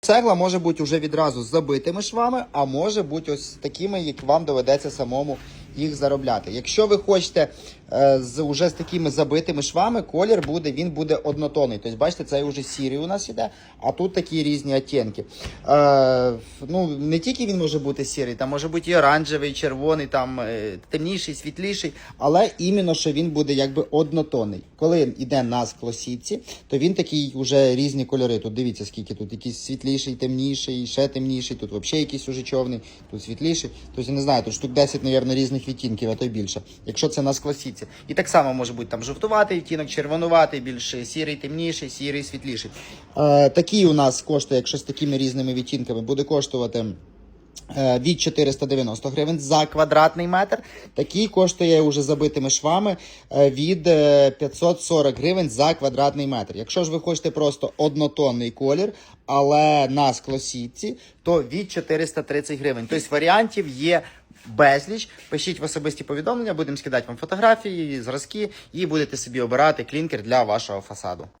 Цегла може бути вже відразу забитими швами, а може бути ось такими, як вам доведеться самому їх заробляти. Якщо ви хочете е, з уже з такими забитими швами, колір буде, він буде однотонний. Тобто, бачите, це вже сірий у нас іде, а тут такі різні оттінки. Е, ну, не тільки він може бути сірий, там може бути і оранжевий, і червоний, там е, темніший, світліший, але іменно, що він буде якби однотонний. Коли йде на склосітці, то він такий вже різні кольори. Тут дивіться, скільки тут якийсь світліший, темніший, ще темніший, тут взагалі якийсь уже чорний, тут світліший. Тобто, я не знаю, тут штук 10, мабуть, різних відтінків, а то й більше. Якщо це на склосітці. І так само може бути там жовтуватий відтінок, червонуватий, більш сірий, темніший, сірий, світліший. Е, такий у нас коштує, якщо з такими різними відтінками, буде коштувати. е, Від 490 гривень за квадратний метр. Такий коштує уже забитими швами е, від е, 540 гривень за квадратний метр. Якщо ж ви хочете просто однотонний колір, але на склосітці, то від 430 гривень. Тобто варіантів є безліч. Пишіть в особисті повідомлення, будемо скидати вам фотографії, зразки і будете собі обирати клінкер для вашого фасаду.